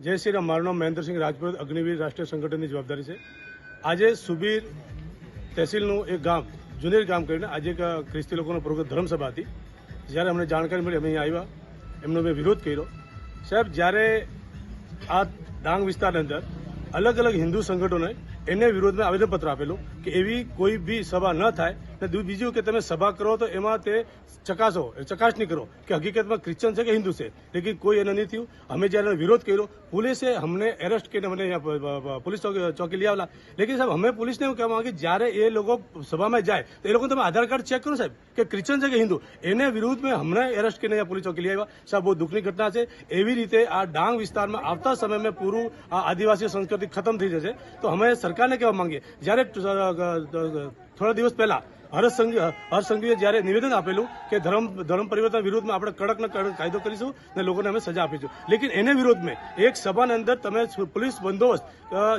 જય શ્રી રામ. મારું નામ મહેન્દ્રસિંહ રાજપૂત, અગ્નિવીર રાષ્ટ્રીય સંગઠનની જવાબદારી છે. આજે સુબીર તહેસીલનું એક ગામ, જુનેર ગામ કરીને આજે એક ખ્રિસ્તી લોકોનો પ્રોગ્રામ ધર્મસભા હતી. જ્યારે અમને જાણકારી મળી, અમે અહીંયા આવ્યા. એમનો મેં વિરોધ કર્યો. સાહેબ, જ્યારે આ ડાંગ વિસ્તારની અંદર અલગ અલગ હિન્દુ સંગઠનોએ એને વિરોધમાં આવેદનપત્ર આપેલું કે એવી કોઈ બી સભા ન થાય, ને બીજું કે તમે સભા કરો તો એમાં તે ચકાસો ચકાસણી કરો કે હકીકતમાં ક્રિશ્ચન છે કે હિન્દુ છે. લેકિન કોઈ એને નહીં થયું. અમે જ્યારે વિરોધ કર્યો, પોલીસે અમને એરેસ્ટ કરીને મને પોલીસ ચોકી લઈ આવેલા. લેકિન સાહેબ, અમે પોલીસને એવું કહેવા માંગે જ્યારે એ લોકો સભામાં જાય, તો એ લોકો તમે આધાર કાર્ડ ચેક કરો સાહેબ, કે ક્રિશ્ચન છે કે હિન્દુ એને વિરુદ્ધ મેં હમણાં એરેસ્ટ કરીને પોલીસ ચોકી લઈ આવ્યા. સાહેબ, બહુ દુઃખની ઘટના છે. એવી રીતે આ ડાંગ વિસ્તારમાં આવતા સમયમાં પૂરું આ આદિવાસી સંસ્કૃતિ ખતમ થઈ જશે. તો અમે સરકારને કહેવા માંગીએ, જ્યારે થોડા દિવસ પહેલા હર્ષ સંઘવી હર્ષ સંઘવીએ જ્યારે નિવેદન આપેલું કે ધર્મ ધર્મ પરિવર્તન વિરોધમાં આપણે કડક કાયદો કરીશું અને લોકોને અમે સજા આપીશું. લેકિન એને વિરોધમાં એક સભાની અંદર તમે પોલીસ બંદોબસ્ત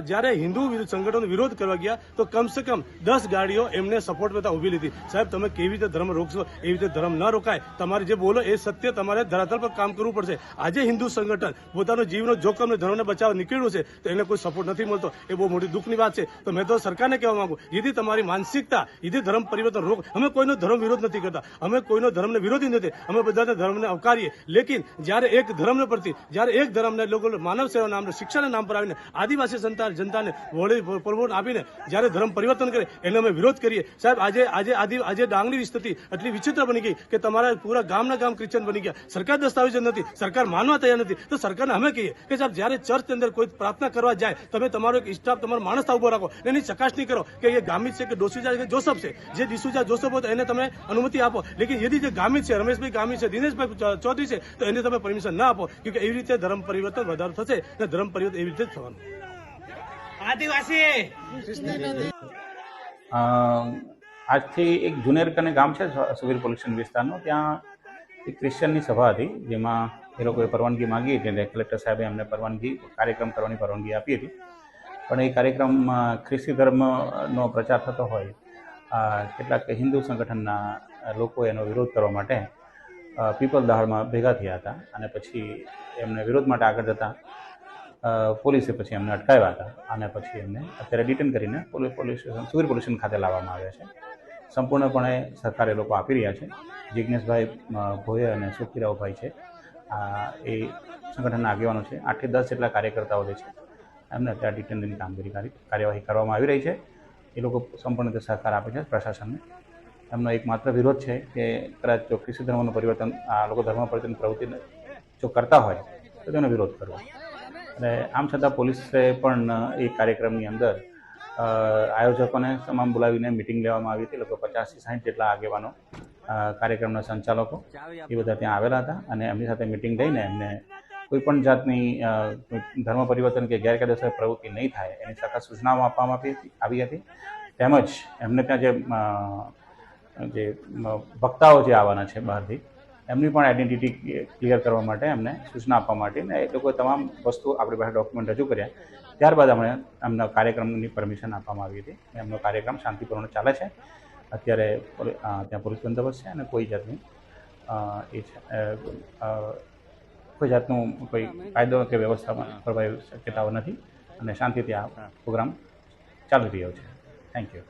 જયારે હિન્દુ સંગઠનનો વિરોધ કરવા ગયા, તો કમસે કમ દસ ગાડીઓ એમને સપોર્ટ કરતા ઊભી લીધી. સાહેબ, તમે કેવી રીતે ધર્મ રોકશો? એવી રીતે ધર્મ ન રોકાય. તમારે જે બોલો એ સત્ય તમારે ધરાતલ પર કામ કરવું પડશે. આજે હિન્દુ સંગઠન પોતાનો જીવનો જોખમને ધર્મને બચાવવા નીકળ્યું છે, તો એને કોઈ સપોર્ટ નથી મળતો. એ બહુ મોટી દુઃખની વાત છે. તો મેં તો સરકારને કહેવા માંગુ જેથી તમારી માનસિકતા જેથી ધર્મ પરિવર્તન રોક. અમે કોઈનો ધર્મ વિરોધ નથી કરતા. અમે કોઈનો ધર્મને વિરોધી નથી. અમે બધાને ધર્મને આવકારીએ. લેકિન જ્યારે એક ધર્મને પ્રતિ જ્યારે એક ધર્મને લોકો માનવ સેવા નામને શિક્ષાના નામ પર આવીને, આદિવાસી સંતા જનતાને વળી પ્રબોધન આપીને જ્યારે ધર્મ પરિવર્તન કરે, એને અમે વિરોધ કરીએ. સાહેબ, આજે આજે આદિ, આજે ડાંગની સ્થિતિ એટલી વિચિત્ર બની ગઈ કે તમારા પૂરા ગામના ગામ ક્રિશ્ચન બની ગયા. સરકાર દસ્તાવેજ નથી. સરકાર માનવા તૈયાર નથી. તો સરકારને અમે કહીએ કે સાહેબ, જ્યારે ચર્ચની અંદર કોઈ પ્રાર્થના કરવા જાય, તમે તમારો એક સ્ટાફ તમારો માણસ ઊભો રાખો. એની ચકાસણી કરો કે એ ગામિત છે કે ડોસી છે કે જોસફ છે. જે દિસુજા જોસફ હોય તો એને તમે અનુમતિ આપો. લેકિન યદિ જે ગામિત છે રમેશભાઈ ગામિત છે દિનેશભાઈ ચૌધરી છે તો એને તમે પરમિશન ના આપો કે એવી રીતે ધર્મ પરિવર્તન વધારો થશે અને ધર્મ પરિવર્તન એવી રીતે જ થવાનું. આદિવાસી! આજથી એક જુનેર કને ગામ છે સુવીર પોલ્યુશન વિસ્તારનું. ત્યાં એક ક્રિશ્ચનની સભા હતી જેમાં એ લોકોએ પરવાનગી માગી હતી અને કલેક્ટર સાહેબે અમને પરવાનગી કાર્યક્રમ કરવાની પરવાનગી આપી હતી. પણ એ કાર્યક્રમમાં ખ્રિસ્તી ધર્મનો પ્રચાર થતો હોય કેટલાક હિન્દુ સંગઠનના લોકો એનો વિરોધ કરવા માટે પીપલ દહાડમાં ભેગા થયા હતા અને પછી એમને વિરોધ માટે આગળ જતા પોલીસે પછી એમને અટકાવ્યા હતા અને પછી એમને અત્યારે ડિટેન કરીને પોલીસ પોલીસ સ્ટેશન સુવીર પોલીસ સ્ટેશન ખાતે લાવવામાં આવ્યા છે. સંપૂર્ણપણે સરકારે લોકો આપી રહ્યા છે. જિજ્ઞેશભાઈ ભોયે અને સુખીરાવભાઈ છે. એ સંગઠનના આગેવાનો છે. આઠથી દસ જેટલા કાર્યકર્તાઓ જે છે, એમને અત્યારે ડિટેન કામગીરી કરી, કાર્યવાહી કરવામાં આવી રહી છે. એ લોકો સંપૂર્ણ રીતે સહકાર આપે છે પ્રશાસનને. એમનો એકમાત્ર વિરોધ છે કે કદાચ જો ખ્રિસ્તી ધર્મનું પરિવર્તન આ લોકો ધર્મ પરિવર્તન પ્રવૃત્તિ જો કરતા હોય, તો તેનો વિરોધ કરવો. અને આમ છતાં પોલીસે પણ એ કાર્યક્રમની અંદર આયોજકોને તમામ બોલાવીને મિટિંગ લેવામાં આવી હતી. લોકો પચાસથી સાઠ જેટલા આગેવાનો કાર્યક્રમના સંચાલકો એ બધા ત્યાં આવેલા હતા અને એમની સાથે મિટિંગ લઈને એમને કોઈ પણ જાતની ધર્મ પરિવર્તન કે ગેરકાયદેસર પ્રવૃત્તિ નહીં થાય, એની સખત સૂચનાઓ આપવામાં આવી હતી. તેમજ એમને ત્યાં જે જે વક્તાઓ જે આવવાના છે બહારથી, એમની પણ આઈડેન્ટિટી ક્લિયર કરવા માટે એમને સૂચના આપવા માટે ને એ લોકોએ તમામ વસ્તુ આપણી પાસે ડોક્યુમેન્ટ રજૂ કર્યા. ત્યારબાદ અમને એમના કાર્યક્રમની પરમિશન આપવામાં આવી હતી. એમનો કાર્યક્રમ શાંતિપૂર્ણ ચાલે છે. અત્યારે ત્યાં પોલીસ બંદોબસ્ત છે અને કોઈ જાતની એ છે કોઈ જાતનું કોઈ કાયદો કે વ્યવસ્થામાં પ્રભાવી શક્યતાઓ નથી અને શાંતિથી આ પ્રોગ્રામ ચાલી રહ્યો છે. Thank you